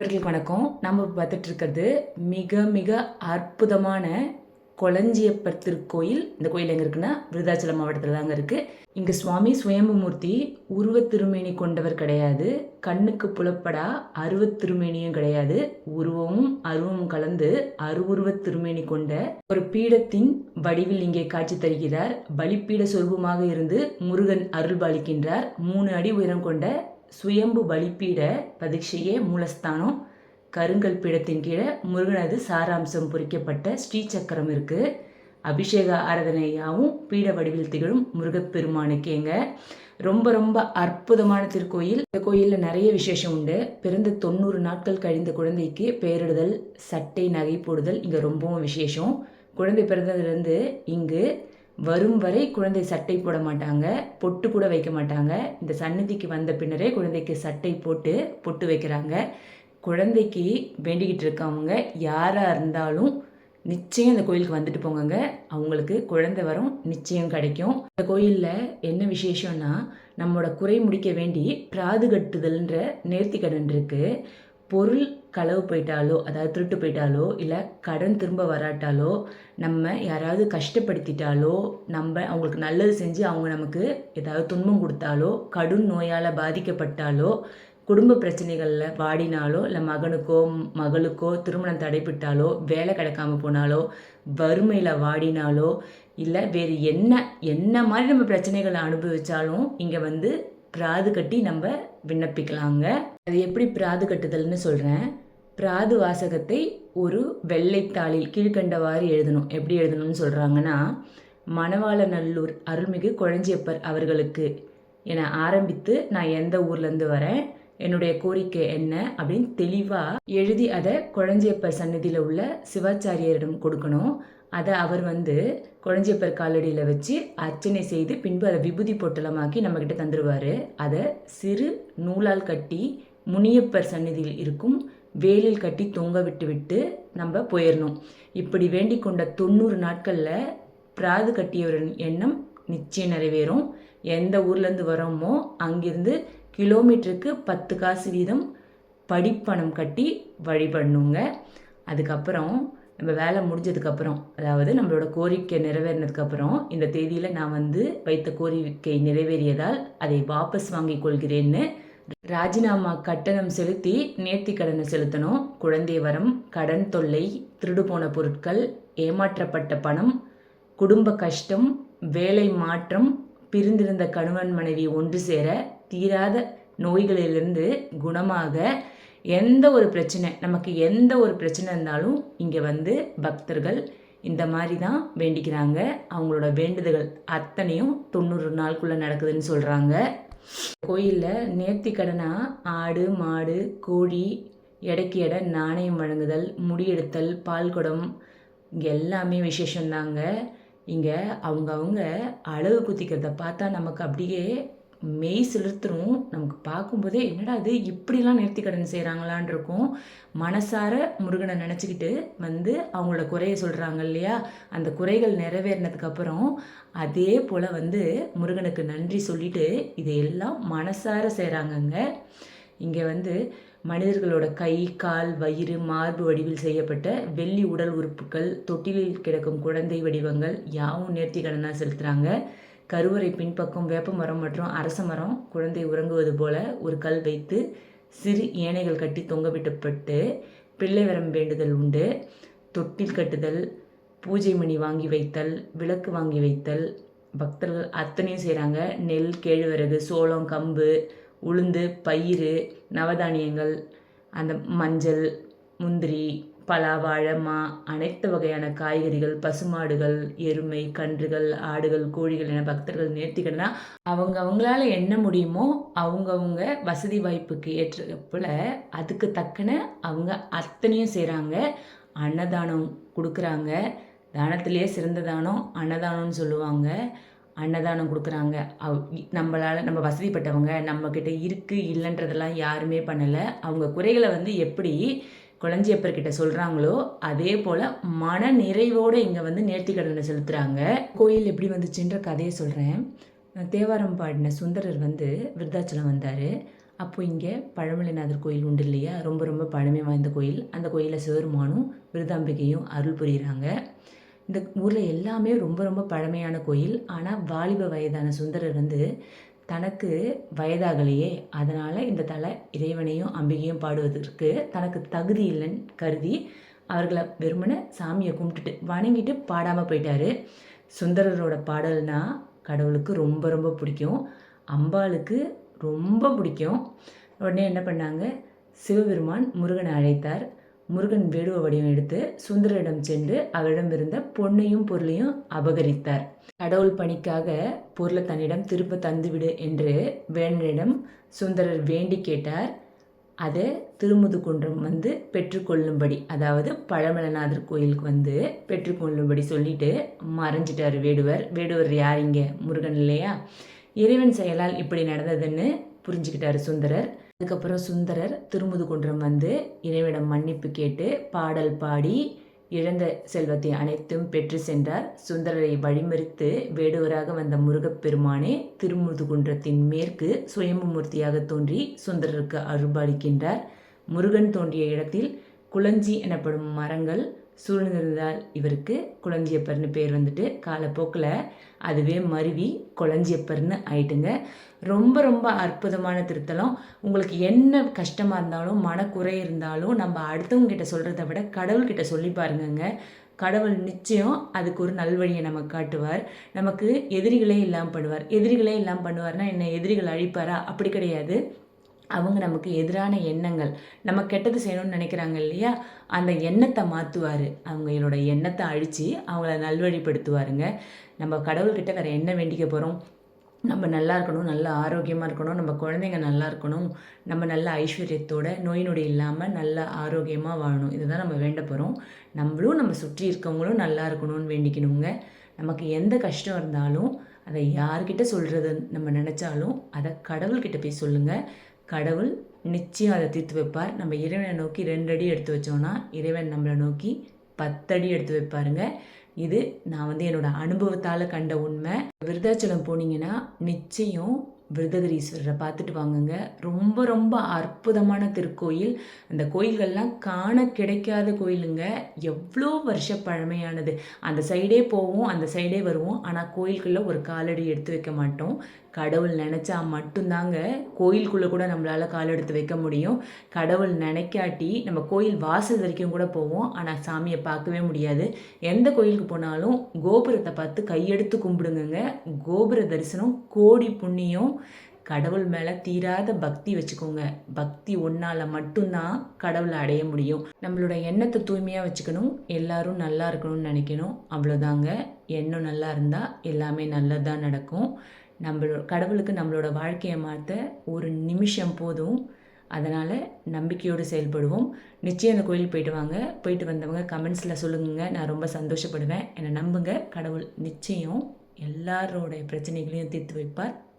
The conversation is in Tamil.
நண்பர்களுக்கு வணக்கம். நம்ம பார்த்துட்டு இருக்கிறது மிக மிக அற்புதமான கொளஞ்சியப்பர் திருக்கோயில் இந்த கோயில் எங்கே இருக்குன்னா விருதாச்சலம் மாவட்டத்தில் தாங்க இருக்குது இங்கே சுவாமி சுயம்புமூர்த்தி உருவத் திருமேனி கொண்டவர் கிடையாது. கண்ணுக்கு புலப்படா அருவத் திருமேனியும் கிடையாது. உருவமும் அருவமும் கலந்து அருவுருவத் திருமேனி கொண்ட ஒரு பீடத்தின் வடிவில் இங்கே காட்சி தருகிறார். பலிப்பீட சொருபமாக இருந்து முருகன் அருள் பாலிக்கின்றார். மூணு அடி உயரம் கொண்ட சுயம்பு பலிப்பீட பதிக்ஷையே மூலஸ்தானம். கருங்கல் பீடத்தின் கீழே முருகனது சாராம்சம் பொறிக்கப்பட்ட ஸ்ரீசக்கரம் இருக்குது அபிஷேக ஆராதனையாகவும் பீட வடிவில் திகழும் முருகப்பெருமானுக்கேங்க ரொம்ப ரொம்ப அற்புதமான திருக்கோயில். இந்த கோயிலில் நிறைய விசேஷம் உண்டு. பிறந்த தொண்ணூறு நாட்கள் கழிந்த குழந்தைக்கு பேரிடுதல் சட்டை நகை போடுதல் இங்கே ரொம்பவும் விசேஷம். குழந்தை பிறந்ததுலேருந்து இங்கு வரும் வரை குழந்தை சட்டை போட மாட்டாங்க பொட்டு கூட வைக்க மாட்டாங்க. இந்த சந்நிதிக்கு வந்த பின்னரே குழந்தைக்கு சட்டை போட்டு பொட்டு வைக்கிறாங்க. குழந்தைக்கு வேண்டிக்கிட்டு இருக்கவங்க யாராக இருந்தாலும் நிச்சயம் இந்த கோயிலுக்கு வந்துட்டு போங்க அவங்களுக்கு குழந்தை வரும் நிச்சயம் கிடைக்கும். இந்த கோயிலில் என்ன விசேஷம்னா நம்மளோட குறை முடிக்க வேண்டி பிராது கட்டுதல்ன்ற நேர்த்தி கடன் இருக்குது பொருள் களவு போயிட்டாலோ அதாவது திருட்டு போயிட்டாலோ இல்லை கடன் திரும்ப வராட்டாலோ நம்ம யாராவது கஷ்டப்படுத்திட்டாலோ நம்ம அவங்களுக்கு நல்லது செஞ்சு அவங்க நமக்கு ஏதாவது துன்பம் கொடுத்தாலோ கடும் நோயால் பாதிக்கப்பட்டாலோ குடும்ப பிரச்சனைகளில் வாடினாலோ இல்லை மகனுக்கோ மகளுக்கோ திருமணம் தடைப்பட்டாலோ வேலை கிடைக்காம போனாலோ வறுமையில் வாடினாலோ இல்லை வேறு என்ன என்ன மாதிரி நம்ம பிரச்சனைகளை அனுபவித்தாலும் இங்கே வந்து பிராது கட்டி நம்ம விண்ணப்பிக்கலாங்க. அது எப்படி பிராது கட்டுதல்னு சொல்கிறேன் பிராது வாசகத்தை ஒரு வெள்ளைத்தாளில் கீழ்கண்டவாறு எழுதணும். எப்படி எழுதணும்னு சொல்கிறாங்கன்னா மணவாளநல்லூர் அருள்மிகு குழஞ்சியப்பர் அவர்களுக்கு. என ஆரம்பித்து நான் எந்த ஊர்லேருந்து வரேன் என்னுடைய கோரிக்கை என்ன அப்படின்னு தெளிவாக எழுதி அதை குழஞ்சியப்பர் சன்னதியில் உள்ள சிவாச்சாரியரிடம் கொடுக்கணும். அதை அவர் வந்து குழஞ்சியப்பர் காலடியில் வச்சு அர்ச்சனை செய்து பின்பு அதை விபூதி பொட்டலமாக்கி நம்மக்கிட்ட தந்துடுவார் அதை சிறு நூலால் கட்டி முனியப்பர் சந்நிதியில் இருக்கும் வேலில் கட்டி தொங்க விட்டு விட்டு நம்ம போயிடணும் இப்படி வேண்டிக் கொண்ட தொண்ணூறு நாட்களில் பிராது கட்டியவரின் எண்ணம் நிச்சயம் நிறைவேறும். எந்த ஊர்லேருந்து வரோமோ அங்கிருந்து கிலோமீட்டருக்கு பத்து காசு வீதம் படிப்பணம் கட்டி வழிபடணுங்க. அதுக்கப்புறம் நம்ம வேலை முடிஞ்சதுக்கப்புறம் அதாவது நம்மளோட கோரிக்கை நிறைவேறினதுக்கப்புறம் இந்த தேதியில் நான் வந்து வைத்த கோரிக்கை நிறைவேறியதால் அதை வாபஸ் வாங்கிக் கொள்கிறேன்னு ராஜினாமா கட்டணம் செலுத்தி நேர்த்தி கடனை செலுத்தணும். குழந்தை வரம் கடன் தொல்லை திருடு போன பொருட்கள் ஏமாற்றப்பட்ட பணம் குடும்ப கஷ்டம் வேலை மாற்றம் பிரிந்திருந்த கணவன் மனைவி ஒன்று சேர தீராத நோய்களிலிருந்து குணமாக எந்த ஒரு பிரச்சனை நமக்கு எந்த ஒரு பிரச்சனை இருந்தாலும் இங்கே வந்து பக்தர்கள் இந்த மாதிரி தான் வேண்டிக்கிறாங்க. அவங்களோட வேண்டுதல்கள் அத்தனையும் தொண்ணூறு நாளுக்குள்ளே நடக்குதுன்னு சொல்கிறாங்க கோயிலில் நேர்த்தி கடனாக ஆடு மாடு கோழி எடைக்கு எடை நாணயம் வழங்குதல் முடியெடுத்தல் பால் குடம் இங்கே எல்லாமே விசேஷம்தாங்க. இங்கே அவங்கவுங்க அழகு குத்திக்கிறத பார்த்தா நமக்கு அப்படியே மெய் செலுத்துறோம். நமக்கு பார்க்கும்போதே என்னடா இது? இப்படிலாம் நேர்த்தி கடன் செய்கிறாங்களான் இருக்கும். மனசார முருகனை நினச்சிக்கிட்டு வந்து அவங்களோட குறையை சொல்கிறாங்க இல்லையா? அந்த குறைகள் நிறைவேறினதுக்கப்புறம் அதே போல் வந்து முருகனுக்கு நன்றி சொல்லிட்டு இதையெல்லாம் மனசார செய்கிறாங்கங்க இங்கே வந்து மனிதர்களோட கை கால் வயிறு மார்பு வடிவில் செய்யப்பட்ட வெள்ளி உடல் உறுப்புகள் தொட்டிலில் கிடக்கும் குழந்தை வடிவங்கள் யாவும் நேர்த்தி கடனாக செலுத்துகிறாங்க கருவறை பின்பக்கம் வேப்ப மரம் மற்றும் அரச மரம் குழந்தை உறங்குவது போல ஒரு கல் வைத்து சிறு ஏனைகள் கட்டி தொங்கவிட்டப்பட்டு பிள்ளை வரம் வேண்டுதல் உண்டு. தொட்டில் கட்டுதல் பூஜை மணி வாங்கி வைத்தல் விளக்கு வாங்கி வைத்தல். பக்தர்கள் அத்தனையும் செய்கிறாங்க நெல் கேழ்வரகு சோளம் கம்பு உளுந்து பயிறு நவதானியங்கள் அந்த மஞ்சள் முந்திரி பலா வாழை மா அனைத்து வகையான காய்கறிகள் பசுமாடுகள் எருமை கன்றுகள் ஆடுகள் கோழிகள் என பக்தர்கள் நேர்த்திக்கணும்னா அவங்க அவங்களால என்ன முடியுமோ அவங்கவுங்க வசதி வாய்ப்புக்கு ஏற்றப்போல் அதுக்கு தக்கன அவங்க அத்தனையும் செய்கிறாங்க அன்னதானம் கொடுக்குறாங்க. தானத்திலேயே சிறந்த தானம் அன்னதானம்னு சொல்லுவாங்க. அன்னதானம் கொடுக்குறாங்க. அவ் நம்மளால் நம்ம வசதிப்பட்டவங்க நம்மக்கிட்ட இருக்குது இல்லைன்றதெல்லாம் யாருமே பண்ணலை. அவங்க குறைகளை வந்து எப்படி குழஞ்சியப்பர்கிட்ட சொல்கிறாங்களோ அதே போல் மன நிறைவோடு இங்கே வந்து நேர்த்தி கடனை செலுத்துகிறாங்க கோயில் எப்படி வந்துச்சுன்ற கதையை சொல்கிறேன் தேவாரம் பாடின சுந்தரர் வந்து விருத்தாச்சலம் வந்தார். அப்போ இங்கே பழமலைநாதர் கோயில் உண்டு இல்லையா? ரொம்ப ரொம்ப பழமை வாய்ந்த கோயில். அந்த கோயிலில் சிவருமானும் விருதாம்பிகையும் அருள் புரிகிறாங்க இந்த ஊரில் எல்லாமே ரொம்ப ரொம்ப பழமையான கோயில். ஆனால் வாலிப வயதான சுந்தரர் வந்து தனக்கு வயதாகலையே அதனால் இந்த தலை இறைவனையும் அம்பிகையும் பாடுவதற்கு தனக்கு தகுதி இல்லைன்னு கருதி அவர்களை வெறுமனை சாமியை கும்பிட்டுட்டு வணங்கிட்டு பாடாமல் போயிட்டாரு. சுந்தரரோட பாடல்னா கடவுளுக்கு ரொம்ப ரொம்ப பிடிக்கும். அம்பாளுக்கு ரொம்ப பிடிக்கும். உடனே என்ன பண்ணாங்க? சிவபெருமான் முருகனை அழைத்தார். முருகன் வேடுவ வடிவம் எடுத்து சுந்தரிடம் சென்று அவரிடம் இருந்த பொன்னையும் பொருளையும் அபகரித்தார். கடவுள் பணிக்காக பொருளை தன்னிடம் திருப்ப தந்துவிடு என்று வேணனிடம் சுந்தரர் வேண்டி கேட்டார். அதை திருமுதுகுன்றம் வந்து பெற்றுக்கொள்ளும்படி அதாவது பழமலநாதர் கோயிலுக்கு வந்து பெற்றுக்கொள்ளும்படி சொல்லிட்டு மறைஞ்சிட்டார் வேடுவர். வேடுவர் யார் இங்கே? முருகன் இல்லையா? இறைவன் செயலால் இப்படி நடந்ததுன்னு புரிஞ்சுக்கிட்டாரு சுந்தரர். அதுக்கப்புறம் சுந்தரர் திருமுதுகுன்றம் வந்து இறைவிடம் மன்னிப்பு கேட்டு பாடல் பாடி இழந்த செல்வத்தை அனைத்தும் பெற்று சென்றார். சுந்தரரை வழிமறித்து வேடுவராக வந்த முருகப்பெருமானே திருமுதுகுன்றத்தின் மேற்கு சுயம்பு மூர்த்தியாக தோன்றி சுந்தரருக்கு அருள்பாலிக்கின்றார். முருகன் தோன்றிய இடத்தில் குளஞ்சி எனப்படும் மரங்கள் சூழ்ந்திருந்தால் இவருக்கு குளஞ்சியப்பர்னு பேர் வந்துட்டு காலப்போக்கில் அதுவே மருவி குளஞ்சியப்பர்னு ஆயிட்டுங்க. ரொம்ப ரொம்ப அற்புதமான திருத்தலம். உங்களுக்கு என்ன கஷ்டமாக இருந்தாலும் மனக்குறை இருந்தாலும் நம்ம அடுத்தவங்க கிட்ட சொல்கிறத விட கடவுள்கிட்ட சொல்லி பாருங்கங்க. கடவுள் நிச்சயம் அதுக்கு ஒரு நல்வழியை நமக்கு காட்டுவார். நமக்கு எதிரிகளே இல்லாமல் பண்ணுவார். எதிரிகளே இல்லாமல் பண்ணுவார்னா என்ன எதிரிகள் அழிப்பாரா? அப்படி கிடையாது. அவங்க நமக்கு எதிரான எண்ணங்கள் நம்ம கெட்டது செய்யணும்னு நினைக்கிறாங்க இல்லையா? அந்த எண்ணத்தை மாற்றுவார் அவங்களோட எண்ணத்தை அழித்து அவங்கள நல்வழிப்படுத்துவாருங்க. நம்ம கடவுள்கிட்ட வேறு என்ன வேண்டிக்க போகிறோம் நம்ம நல்லா இருக்கணும் நல்லா ஆரோக்கியமாக இருக்கணும் நம்ம குழந்தைங்க நல்லா இருக்கணும் நம்ம நல்ல ஐஸ்வர்யத்தோட நோய் நொடி இல்லாமல் நல்லா ஆரோக்கியமாக வாழணும். இதுதான் நம்ம வேண்ட போகிறோம் நம்மளும் நம்ம சுற்றி இருக்கவங்களும் நல்லா இருக்கணும்னு வேண்டிக்கணுங்க. நமக்கு எந்த கஷ்டம் இருந்தாலும் அதை யார்கிட்ட சொல்கிறது நம்ம நினச்சாலும் அதை கடவுள்கிட்ட போய் சொல்லுங்கள் கடவுள் நிச்சயம் அதை தீர்த்து வைப்பார். நம்ம இறைவனை நோக்கி ரெண்டு அடி எடுத்து வச்சோன்னா இறைவன் நம்மளை நோக்கி பத்தடி எடுத்து வைப்பாருங்க. இது நான் வந்து என்னோட அனுபவத்தால் கண்ட உண்மை. விருதாச்சலம் போனீங்கன்னா நிச்சயம் விருதகிரீஸ்வரரை பார்த்துட்டு வாங்குங்க. ரொம்ப ரொம்ப அற்புதமான திருக்கோயில். அந்த கோயில்கள்லாம் காண கிடைக்காத கோயிலுங்க. எவ்வளோ வருஷ பழமையானது. அந்த சைடே போவோம் அந்த சைடே வருவோம். ஆனால் கோயிலுக்குள்ளே ஒரு காலடி எடுத்து வைக்க மாட்டோம். கடவுள் நினச்சா மட்டும்தாங்க கோயிலுக்குள்ளே கூட நம்மளால் கால் எடுத்து வைக்க முடியும். கடவுள் நினைக்காட்டி நம்ம கோயில் வாசல் வரைக்கும் கூட போவோம். ஆனால் சாமியை பார்க்கவே முடியாது. எந்த கோயிலுக்கு போனாலும் கோபுரத்தை பார்த்து கையெடுத்து கும்பிடுங்க கோபுர தரிசனம் கோடி புண்ணியம். கடவுள் மேலே தீராத பக்தி வச்சுக்கோங்க. பக்தி ஒன்றால் மட்டும்தான் கடவுளை அடைய முடியும். நம்மளோட எண்ணத்தை தூய்மையாக வச்சுக்கணும். எல்லாரும் நல்லா இருக்கணும்னு நினைக்கணும். அவ்வளோதாங்க எண்ணம் நல்லா இருந்தால் எல்லாமே நல்லதாக நடக்கும். நம்மளோட கடவுளுக்கு நம்மளோட வாழ்க்கையை மாற்ற ஒரு நிமிஷம் போதும். அதனால் நம்பிக்கையோடு செயல்படுவோம். நிச்சயம் அந்த கோயில் போயிட்டு வாங்க. போயிட்டு வந்தவங்க கமெண்ட்ஸில் சொல்லுங்க நான் ரொம்ப சந்தோஷப்படுவேன். என்னை நம்புங்க. கடவுள் நிச்சயம் எல்லாரோடைய பிரச்சனைகளையும் தீர்த்து வைப்பார்.